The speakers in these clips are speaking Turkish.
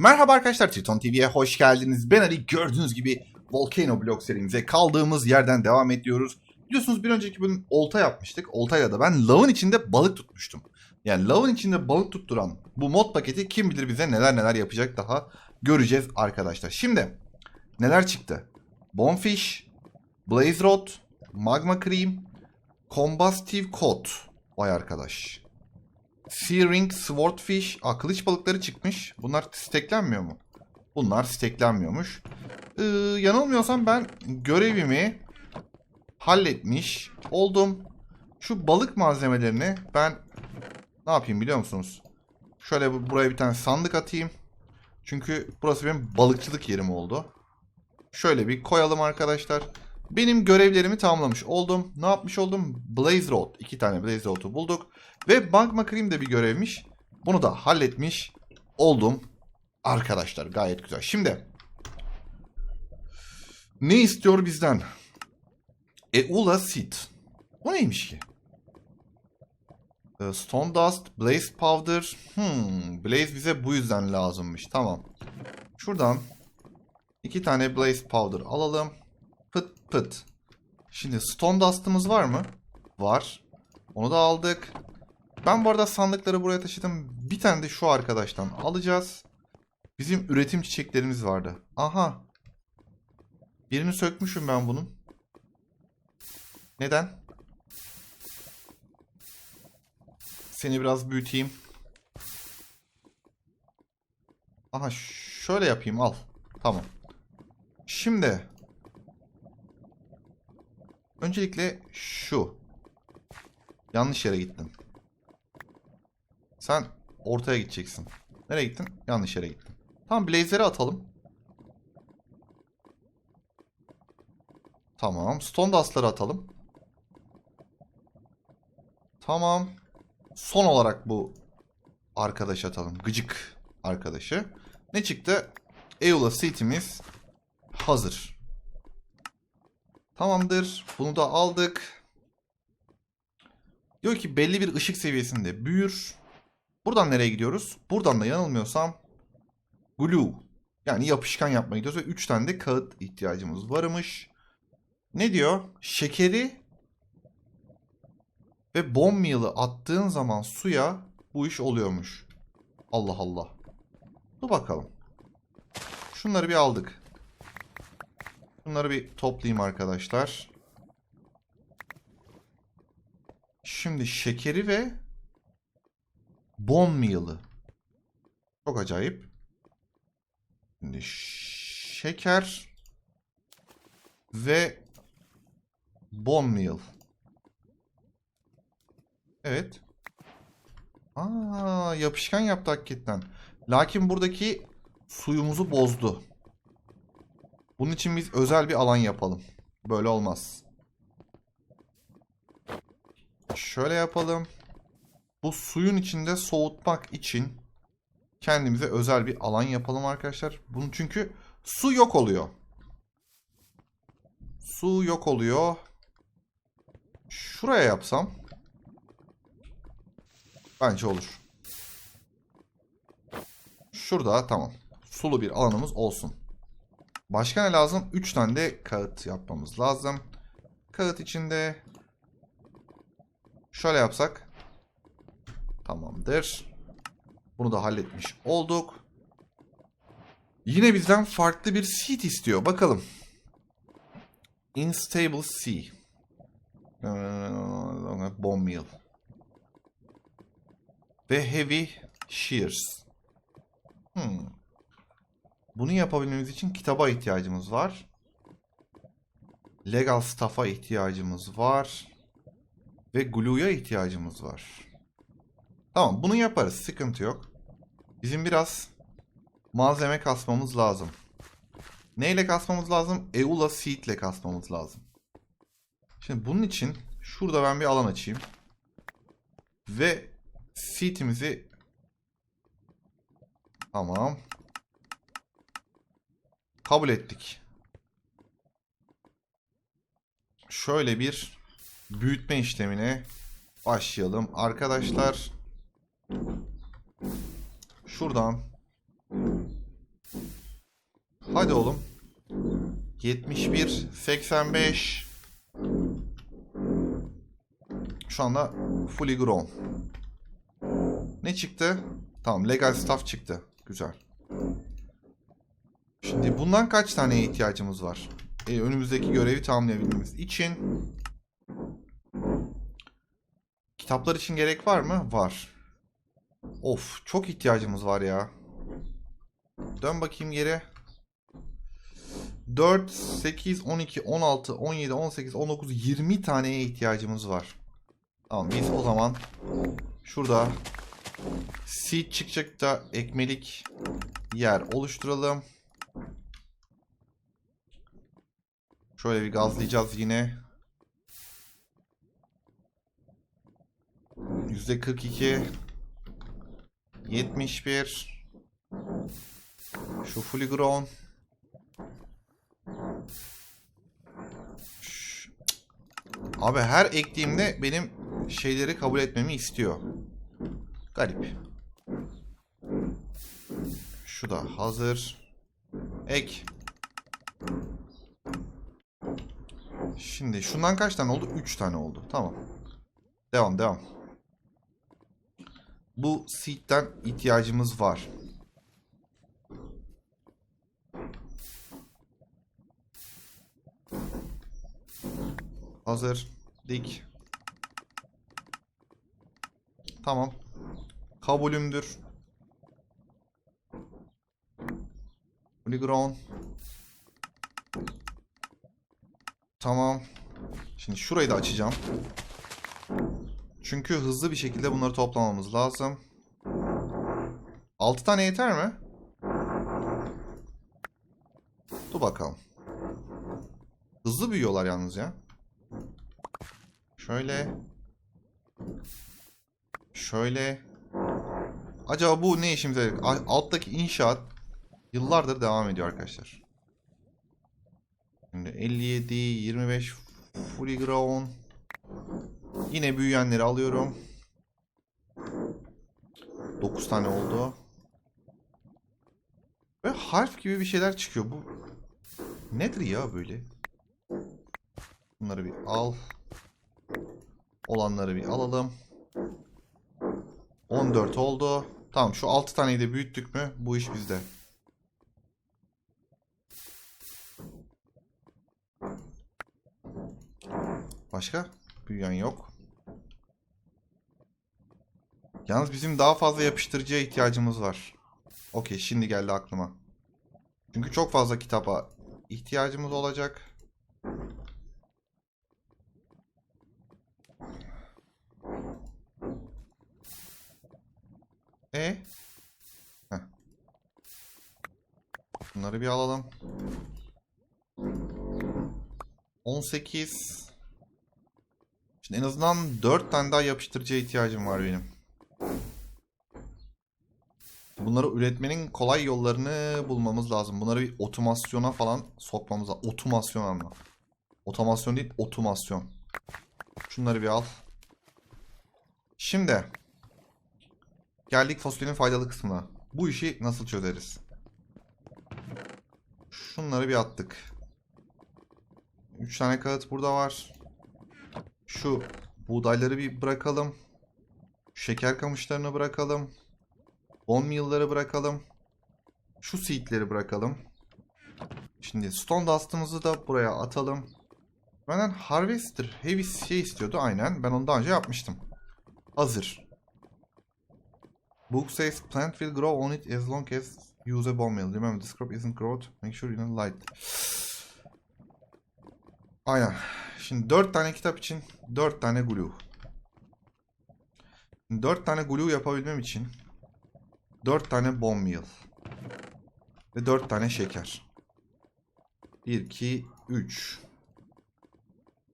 Merhaba arkadaşlar Triton TV'ye hoş geldiniz. Ben Ali gördüğünüz gibi Volcano Blog serimize kaldığımız yerden devam ediyoruz. Biliyorsunuz bir önceki bölüm olta yapmıştık. Oltayla da ben lavın içinde balık tutmuştum. Yani lavın içinde balık tutturan bu mod paketi kim bilir bize neler neler yapacak daha göreceğiz arkadaşlar. Şimdi neler çıktı? Bonefish, Blaze Rod, Magma Cream, Combustive Coat. Vay arkadaş. Sea Ring, Swordfish, Aa, kılıç balıkları çıkmış. Bunlar steklenmiyor mu? Bunlar steklenmiyormuş. Ee, yanılmıyorsam ben görevimi halletmiş oldum. Şu balık malzemelerini ben ne yapayım biliyor musunuz? Şöyle bu- buraya bir tane sandık atayım. Çünkü burası benim balıkçılık yerim oldu. Şöyle bir koyalım arkadaşlar. Benim görevlerimi tamamlamış oldum. Ne yapmış oldum? Blaze Rod. iki tane Blaze Rod'u bulduk. Ve Magma Cream de bir görevmiş. Bunu da halletmiş oldum. Arkadaşlar gayet güzel. Şimdi ne istiyor bizden? Eula Seed. Bu neymiş ki? Ee, Stone Dust, Blaze Powder. Hmm, Blaze bize bu yüzden lazımmış. Tamam. Şuradan iki tane Blaze Powder alalım. Pıt pıt. Şimdi Stone Dust'ımız var mı? Var. Onu da aldık. Ben bu arada sandıkları buraya taşıdım. Bir tane de şu arkadaştan alacağız. Bizim üretim çiçeklerimiz vardı. Aha. Birini sökmüşüm ben bunun. Neden? Seni biraz büyüteyim. Aha şöyle yapayım al. Tamam. Şimdi. Öncelikle şu. Yanlış yere gittin. Sen ortaya gideceksin. Nereye gittin? Yanlış yere gittin. Tamam blazer'ı atalım. Tamam. Stone Dust'ları atalım. Tamam. Son olarak bu arkadaş atalım. Gıcık arkadaşı. Ne çıktı? Eula City'miz hazır. Tamamdır. Bunu da aldık. Diyor ki belli bir ışık seviyesinde büyür. Buradan nereye gidiyoruz? Buradan da yanılmıyorsam glue yani yapışkan yapmaya gidiyoruz ve 3 tane de kağıt ihtiyacımız varmış. Ne diyor? Şekeri ve bone meal'ı attığın zaman suya bu iş oluyormuş. Allah Allah. Dur bakalım. Şunları bir aldık. Bunları bir toplayayım arkadaşlar. Şimdi şekeri ve bone meal'ı. Çok acayip. Şimdi şeker ve bone meal. Evet. Aa, yapışkan yaptı hakikaten. Lakin buradaki suyumuzu bozdu. Bunun için biz özel bir alan yapalım. Böyle olmaz. Şöyle yapalım. Bu suyun içinde soğutmak için kendimize özel bir alan yapalım arkadaşlar. Bunun çünkü su yok oluyor. Su yok oluyor. Şuraya yapsam bence olur. Şurada tamam. Sulu bir alanımız olsun. Başka ne lazım? 3 tane de kağıt yapmamız lazım. Kağıt içinde şöyle yapsak tamamdır. Bunu da halletmiş olduk. Yine bizden farklı bir seed istiyor. Bakalım. Instable sea. Bone meal. Ve heavy shears. Hmm. Bunu yapabilmemiz için kitaba ihtiyacımız var. Legal staff'a ihtiyacımız var. Ve glue'ya ihtiyacımız var. Tamam bunu yaparız. Sıkıntı yok. Bizim biraz malzeme kasmamız lazım. Neyle kasmamız lazım? Eula Seed ile kasmamız lazım. Şimdi bunun için şurada ben bir alan açayım. Ve Seed'imizi Tamam. Kabul ettik. Şöyle bir büyütme işlemine başlayalım. Arkadaşlar şuradan Hadi oğlum. 71, 85. Şu anda fully grown. Ne çıktı? Tamam legal stuff çıktı. Güzel. Şimdi bundan kaç taneye ihtiyacımız var? E, önümüzdeki görevi tamamlayabilmemiz için. Kitaplar için gerek var mı? Var. Of çok ihtiyacımız var ya. Dön bakayım geri. 4, 8, 12, 16, 17, 18, 19, 20 taneye ihtiyacımız var. Tamam biz o zaman şurada seed çıkacak da ekmelik yer oluşturalım. Şöyle bir gazlayacağız yine. Yüzde 42. 71. Şu fully grown. Abi her ektiğimde benim şeyleri kabul etmemi istiyor. Garip. Şu da hazır. Ek. Şimdi şundan kaç tane oldu? 3 tane oldu. Tamam. Devam devam. Bu seed'den ihtiyacımız var. Hazır. Dik. Tamam. Kabulümdür. Polygon. Tamam. Şimdi şurayı da açacağım. Çünkü hızlı bir şekilde bunları toplamamız lazım. 6 tane yeter mi? Dur bakalım. Hızlı büyüyorlar yalnız ya. Şöyle. Şöyle. Acaba bu ne işimize Alttaki inşaat yıllardır devam ediyor arkadaşlar. Şimdi 57, 25 fully grown. Yine büyüyenleri alıyorum. 9 tane oldu. Ve harf gibi bir şeyler çıkıyor. Bu nedir ya böyle? Bunları bir al. Olanları bir alalım. 14 oldu. Tamam şu 6 taneyi de büyüttük mü bu iş bizde. Başka? Büyüyen yok. Yalnız bizim daha fazla yapıştırıcıya ihtiyacımız var. Okey şimdi geldi aklıma. Çünkü çok fazla kitaba ihtiyacımız olacak. E? Heh. Bunları bir alalım. 18. Şimdi en azından 4 tane daha yapıştırıcıya ihtiyacım var benim. Bunları üretmenin kolay yollarını bulmamız lazım. Bunları bir otomasyona falan sokmamız lazım. Otomasyon ama. Otomasyon değil, otomasyon. Şunları bir al. Şimdi geldik fasulyenin faydalı kısmına. Bu işi nasıl çözeriz? Şunları bir attık. 3 tane kağıt burada var. Şu buğdayları bir bırakalım. Şeker kamışlarını bırakalım. 10 meal'ları bırakalım. Şu seed'leri bırakalım. Şimdi stone dust'ımızı da buraya atalım. Benden harvester heavy şey istiyordu aynen. Ben onu daha önce yapmıştım. Hazır. Book says plant will grow on it as long as use a bone meal. Remember this crop isn't growth. Make sure you don't light. Aynen. Şimdi 4 tane kitap için 4 tane glue. 4 tane glue yapabilmem için 4 tane bone meal. Ve 4 tane şeker. 1, 2, 3.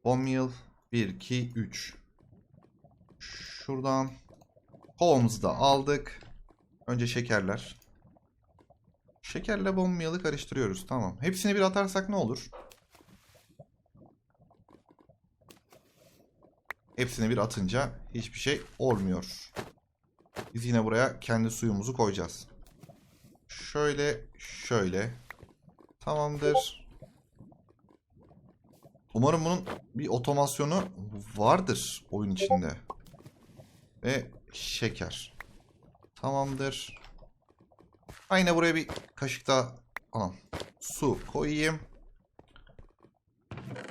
Bone meal. 1, 2, 3. Şuradan kovamızı da aldık. Önce şekerler. Şekerle bone meal'ı karıştırıyoruz. Tamam. Hepsini bir atarsak ne olur? Hepsini bir atınca hiçbir şey olmuyor. Biz yine buraya kendi suyumuzu koyacağız. Şöyle, şöyle. Tamamdır. Umarım bunun bir otomasyonu vardır oyun içinde. Ve şeker. Tamamdır. Aynı buraya bir kaşık daha aman, su koyayım.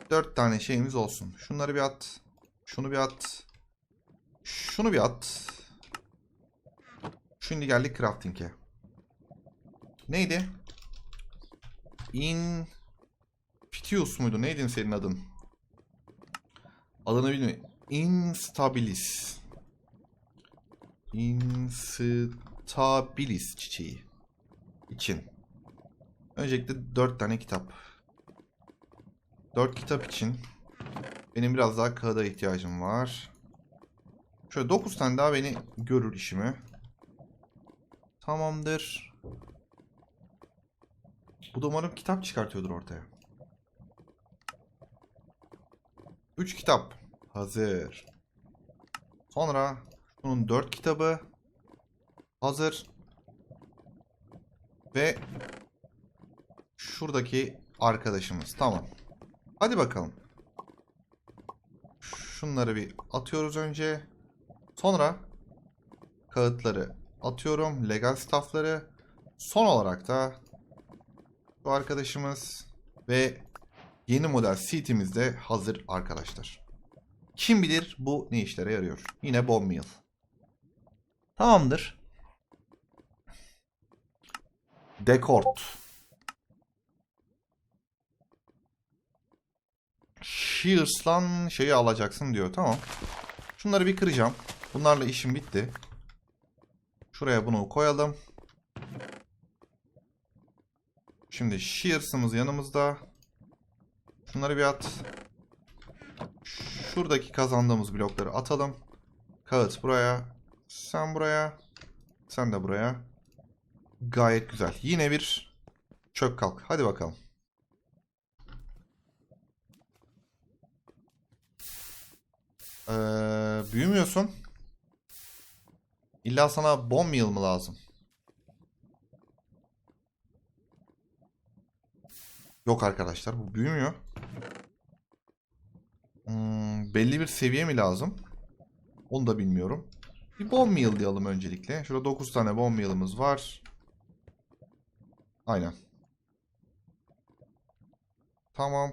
Dört tane şeyimiz olsun. Şunları bir at. Şunu bir at. Şunu bir at. Şimdi geldik crafting'e. Neydi? Infitius muydu? Neydi senin adın? Adını bilmiyorum. Instabilis. Instabilis çiçeği. için. Öncelikle 4 tane kitap. 4 kitap için benim biraz daha kağıda ihtiyacım var. Şöyle 9 tane daha beni görür işimi. Tamamdır. Bu da umarım kitap çıkartıyordur ortaya. 3 kitap. Hazır. Sonra bunun 4 kitabı. Hazır. Ve şuradaki arkadaşımız. Tamam. Hadi bakalım. Şunları bir atıyoruz önce. Sonra kağıtları atıyorum. Legal staffları. Son olarak da bu arkadaşımız ve yeni model seat'imiz de hazır arkadaşlar. Kim bilir bu ne işlere yarıyor. Yine bomb meal. Tamamdır. Dekort. Shears'lan şeyi alacaksın diyor. Tamam. Şunları bir kıracağım. Bunlarla işim bitti. Şuraya bunu koyalım. Şimdi Shears'ımız yanımızda. Şunları bir at. Şuradaki kazandığımız blokları atalım. Kağıt buraya. Sen buraya. Sen de buraya. Gayet güzel. Yine bir çök kalk. Hadi bakalım. Ee, büyümüyorsun. İlla sana bomb meal mı lazım? Yok arkadaşlar bu büyümüyor. Hmm, belli bir seviye mi lazım? Onu da bilmiyorum. Bir bomb meal diyelim öncelikle. Şurada 9 tane bomb meal'ımız var. Aynen. Tamam.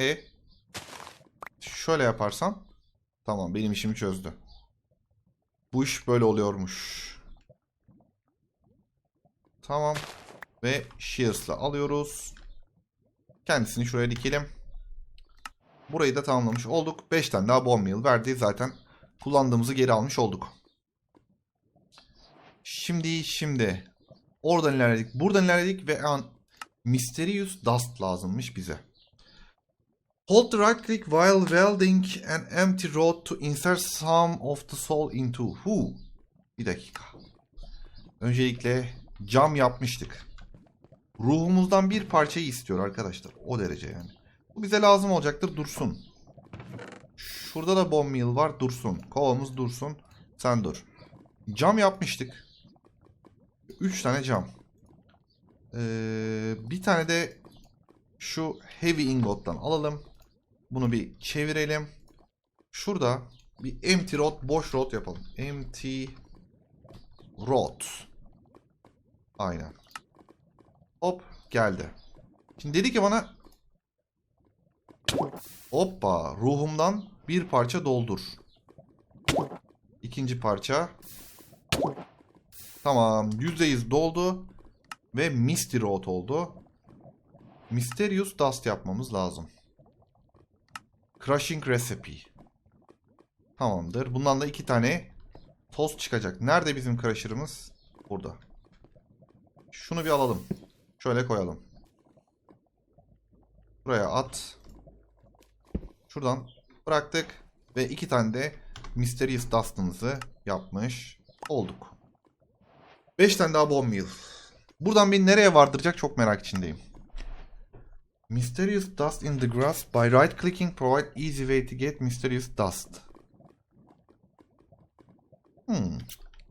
E şöyle yaparsam tamam benim işimi çözdü. Bu iş böyle oluyormuş. Tamam. Ve Shears'la alıyoruz. Kendisini şuraya dikelim. Burayı da tamamlamış olduk. 5 tane daha bomb meal verdi. Zaten kullandığımızı geri almış olduk. Şimdi şimdi oradan ilerledik. Buradan ilerledik ve an Mysterious Dust lazımmış bize. Hold the right click while welding an empty rod to insert some of the soul into. Who? Bir dakika. Öncelikle cam yapmıştık. Ruhumuzdan bir parçayı istiyor arkadaşlar. O derece yani. Bu bize lazım olacaktır. Dursun. Şurada da bomb meal var. Dursun. Kovamız dursun. Sen dur. Cam yapmıştık. 3 tane cam. Ee, bir tane de şu heavy ingot'tan alalım. Bunu bir çevirelim. Şurada bir empty rod, boş rod yapalım. Empty rod. Aynen. Hop geldi. Şimdi dedi ki bana Hoppa ruhumdan bir parça doldur. İkinci parça. Tamam %100 doldu. Ve Misty Road oldu. Mysterious Dust yapmamız lazım. Crushing Recipe. Tamamdır. Bundan da iki tane toz çıkacak. Nerede bizim Crusher'ımız? Burada. Şunu bir alalım. Şöyle koyalım. Buraya at. Şuradan bıraktık. Ve iki tane de Mysterious Dust'ımızı yapmış olduk. Beş tane daha bomb meal. Buradan beni nereye vardıracak çok merak içindeyim. Mysterious dust in the grass by right clicking provide easy way to get mysterious dust. Hmm.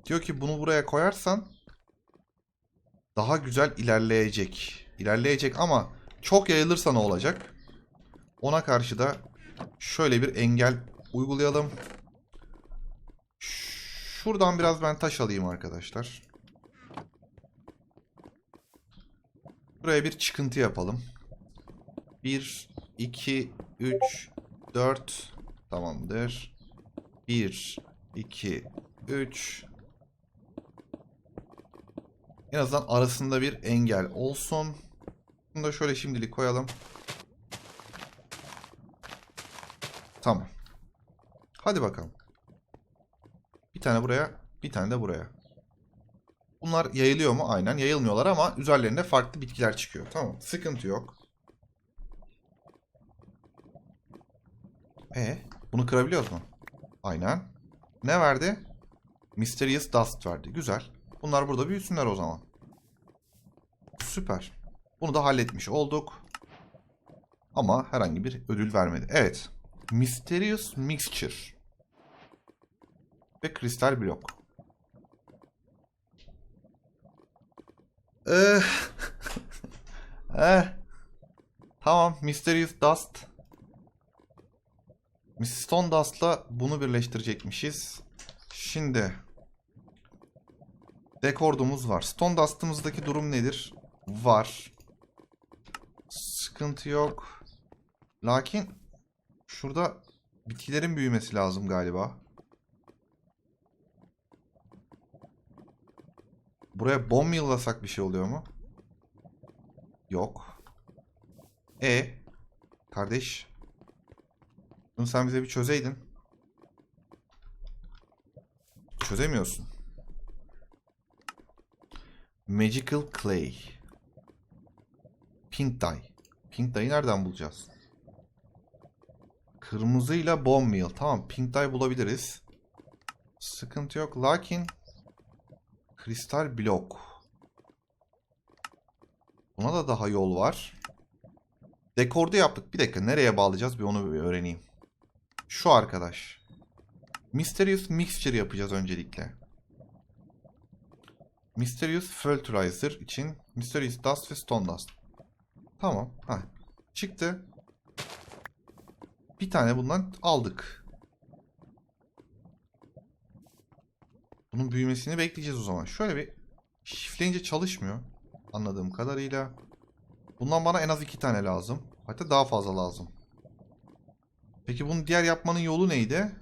Diyor ki bunu buraya koyarsan daha güzel ilerleyecek. İlerleyecek ama çok yayılırsa ne olacak? Ona karşı da şöyle bir engel uygulayalım. Şuradan biraz ben taş alayım arkadaşlar. Buraya bir çıkıntı yapalım. 1, 2, 3, 4 tamamdır. 1, 2, 3 En azından arasında bir engel olsun. Bunu da şöyle şimdilik koyalım. Tamam. Hadi bakalım. Bir tane buraya, bir tane de buraya. Bunlar yayılıyor mu? Aynen yayılmıyorlar ama üzerlerinde farklı bitkiler çıkıyor. Tamam, sıkıntı yok. E, bunu kırabiliyoruz mu? Aynen. Ne verdi? Mysterious Dust verdi. Güzel. Bunlar burada büyüsünler o zaman. Süper. Bunu da halletmiş olduk. Ama herhangi bir ödül vermedi. Evet. Mysterious Mixture. Ve kristal blok. Eh. eh. Tamam. Mysterious Dust. Stone Dust'la bunu birleştirecekmişiz. Şimdi Dekordumuz var. Stone Dust'ımızdaki durum nedir? Var. Sıkıntı yok. Lakin şurada bitkilerin büyümesi lazım galiba. Buraya bomb yıllasak bir şey oluyor mu? Yok. E kardeş. Bunu sen bize bir çözeydin. Çözemiyorsun. Magical Clay. Pink Dye. Pink Dye'ı nereden bulacağız? Kırmızıyla Bone Meal. Tamam Pink Dye bulabiliriz. Sıkıntı yok. Lakin Kristal Blok. Buna da daha yol var. Dekordu yaptık. Bir dakika nereye bağlayacağız bir onu bir öğreneyim. Şu arkadaş. Mysterious Mixture yapacağız öncelikle. Mysterious Fertilizer için Mysterious Dust ve Stone Dust. Tamam. Ha. Çıktı. Bir tane bundan aldık. Bunun büyümesini bekleyeceğiz o zaman. Şöyle bir şifleyince çalışmıyor. Anladığım kadarıyla. Bundan bana en az iki tane lazım. Hatta daha fazla lazım. Peki bunu diğer yapmanın yolu neydi?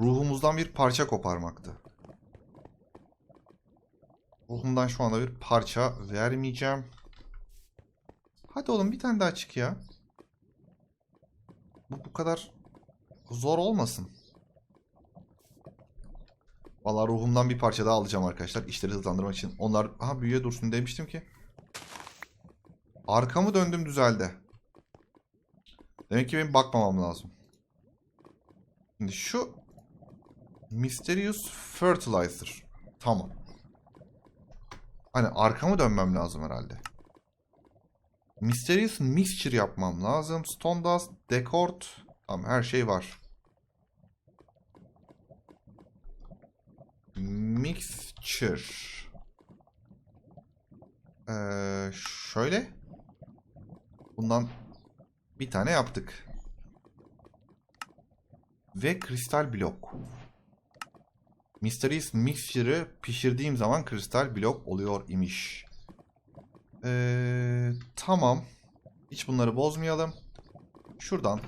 Ruhumuzdan bir parça koparmaktı. Ruhumdan şu anda bir parça vermeyeceğim. Hadi oğlum bir tane daha çık ya. Bu bu kadar zor olmasın. Vallahi ruhumdan bir parça daha alacağım arkadaşlar. İşleri hızlandırmak için. Onlar aha büyüye dursun demiştim ki. Arkamı döndüm düzeldi. Demek ki benim bakmamam lazım. Şimdi şu Mysterious Fertilizer. Tamam. Hani arkamı dönmem lazım herhalde. Mysterious Mixture yapmam lazım. Stone Dust, Decord. Tamam her şey var. Mixture. Ee, şöyle. Bundan bir tane yaptık. Ve kristal blok. Mysterious Mixture'ı pişirdiğim zaman kristal blok oluyor imiş. Ee, tamam. Hiç bunları bozmayalım. Şuradan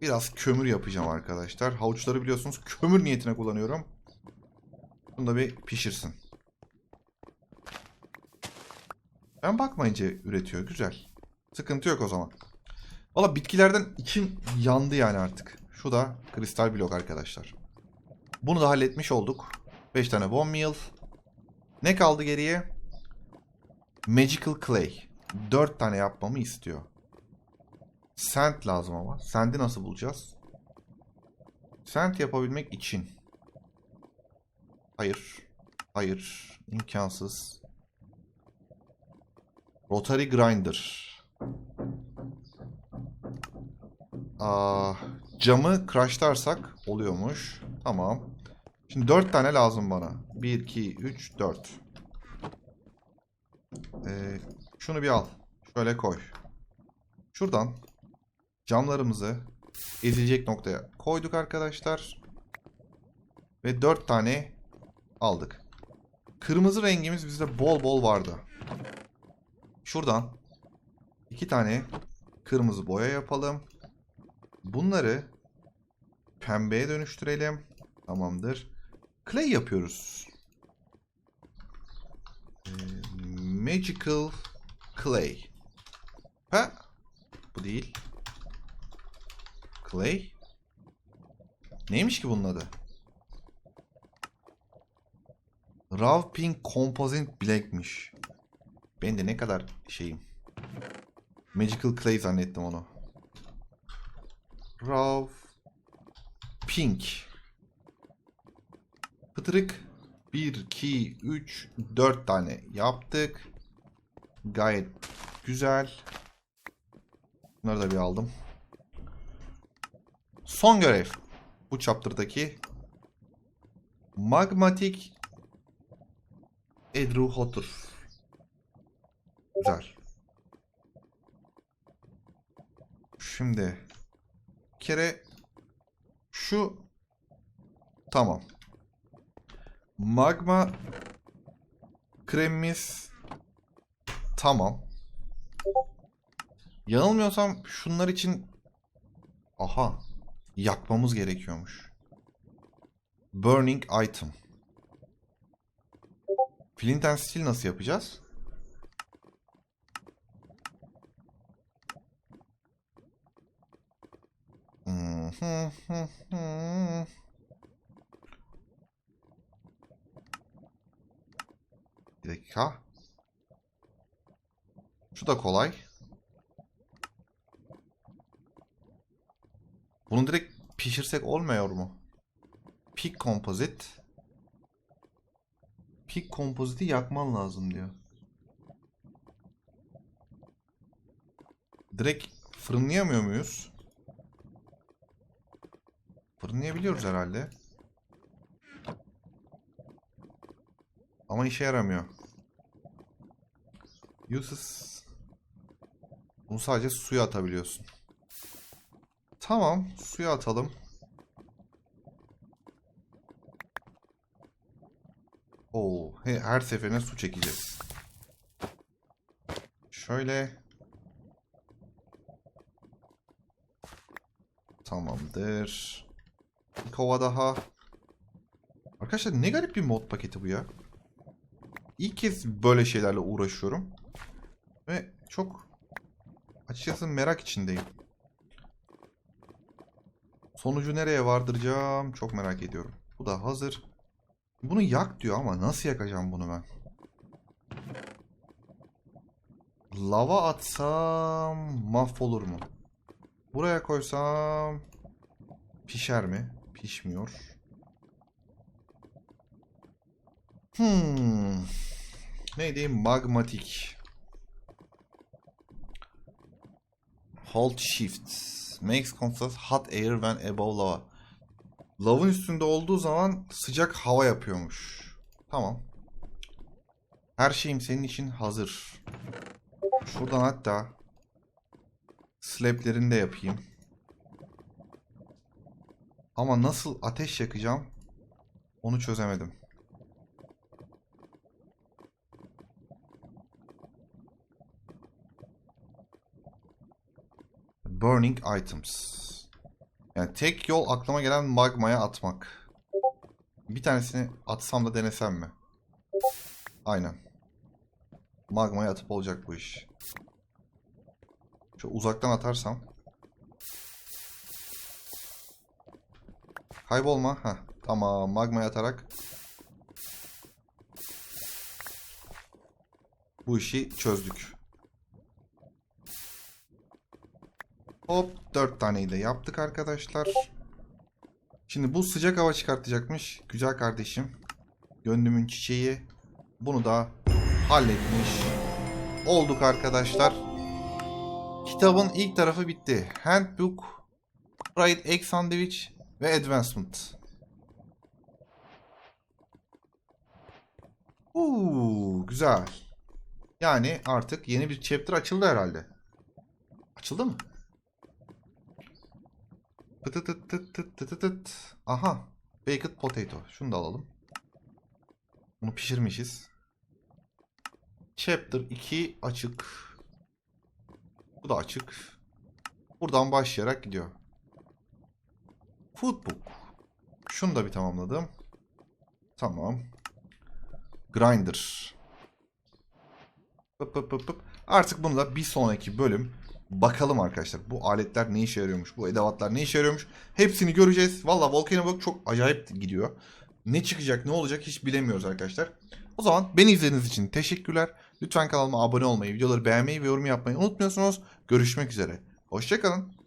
biraz kömür yapacağım arkadaşlar. Havuçları biliyorsunuz kömür niyetine kullanıyorum. Bunu da bir pişirsin. Ben bakmayınca üretiyor. Güzel. Sıkıntı yok o zaman. Valla bitkilerden içim yandı yani artık. Şu da kristal blok arkadaşlar. Bunu da halletmiş olduk. 5 tane bone meal. Ne kaldı geriye? Magical clay. 4 tane yapmamı istiyor. Sand lazım ama. Sand'i nasıl bulacağız? Sand yapabilmek için. Hayır. Hayır. İmkansız. Rotary grinder. Aa, camı crashlarsak oluyormuş. Tamam. Şimdi 4 tane lazım bana. 1, 2, 3, 4. Ee, şunu bir al. Şöyle koy. Şuradan camlarımızı ezilecek noktaya koyduk arkadaşlar. Ve 4 tane aldık. Kırmızı rengimiz bizde bol bol vardı. Şuradan iki tane kırmızı boya yapalım. Bunları pembeye dönüştürelim. Tamamdır. Clay yapıyoruz. Ee, magical clay. Ha? Bu değil. Clay. Neymiş ki bunun adı? Raw Pink Composite Black'miş. Ben de ne kadar şeyim. Magical Clay zannettim onu. Raw Pink. Pıtırık. 1, 2, 3, 4 tane yaptık. Gayet güzel. Bunları da bir aldım. Son görev. Bu chapter'daki Magmatic Edru Hotur. Güzel. Şimdi kere şu tamam. Magma kremimiz tamam. Yanılmıyorsam şunlar için aha yakmamız gerekiyormuş. Burning item. Flint and Steel nasıl yapacağız? Bir dakika. Şu da kolay. Bunu direkt pişirsek olmuyor mu? Peak Composite. Peak Composite'i yakman lazım diyor. Direkt fırınlayamıyor muyuz? Fırınlayabiliyoruz herhalde. Ama işe yaramıyor. Uses. Bunu sadece suya atabiliyorsun. Tamam, suya atalım. Oo, he, her seferine su çekeceğiz. Şöyle. Tamamdır. Bir kova daha. Arkadaşlar ne garip bir mod paketi bu ya. İlk kez böyle şeylerle uğraşıyorum. Ve çok açıkçası merak içindeyim. Sonucu nereye vardıracağım çok merak ediyorum. Bu da hazır. Bunu yak diyor ama nasıl yakacağım bunu ben? Lava atsam mahvolur mu? Buraya koysam pişer mi? Pişmiyor. Hmm. Neydi? Magmatik. Hold shift. Makes constant hot air when above lava. Lavın üstünde olduğu zaman sıcak hava yapıyormuş. Tamam. Her şeyim senin için hazır. Şuradan hatta slablerini de yapayım. Ama nasıl ateş yakacağım onu çözemedim. Burning items. Yani tek yol aklıma gelen magmaya atmak. Bir tanesini atsam da denesem mi? Aynen. Magmaya atıp olacak bu iş. Şu uzaktan atarsam. Kaybolma. Heh, tamam magmaya atarak. Bu işi çözdük. Hop 4 taneyi de yaptık arkadaşlar. Şimdi bu sıcak hava çıkartacakmış. Güzel kardeşim. Gönlümün çiçeği. Bunu da halletmiş. Olduk arkadaşlar. Kitabın ilk tarafı bitti. Handbook, Fried Egg Sandwich ve advancement. Uuu güzel. Yani artık yeni bir chapter açıldı herhalde. Açıldı mı? Pıtı tıt tıt tıt tıt tıt. Aha. Baked potato. Şunu da alalım. Bunu pişirmişiz. Chapter 2 açık. Bu da açık. Buradan başlayarak gidiyor. Foodbook. Şunu da bir tamamladım. Tamam. Grinder. Pıp pıp pıp pıp. Artık bunu da bir sonraki bölüm bakalım arkadaşlar. Bu aletler ne işe yarıyormuş? Bu edevatlar ne işe yarıyormuş? Hepsini göreceğiz. Valla Volcano Block çok acayip gidiyor. Ne çıkacak ne olacak hiç bilemiyoruz arkadaşlar. O zaman beni izlediğiniz için teşekkürler. Lütfen kanalıma abone olmayı, videoları beğenmeyi ve yorum yapmayı unutmuyorsunuz. Görüşmek üzere. Hoşçakalın.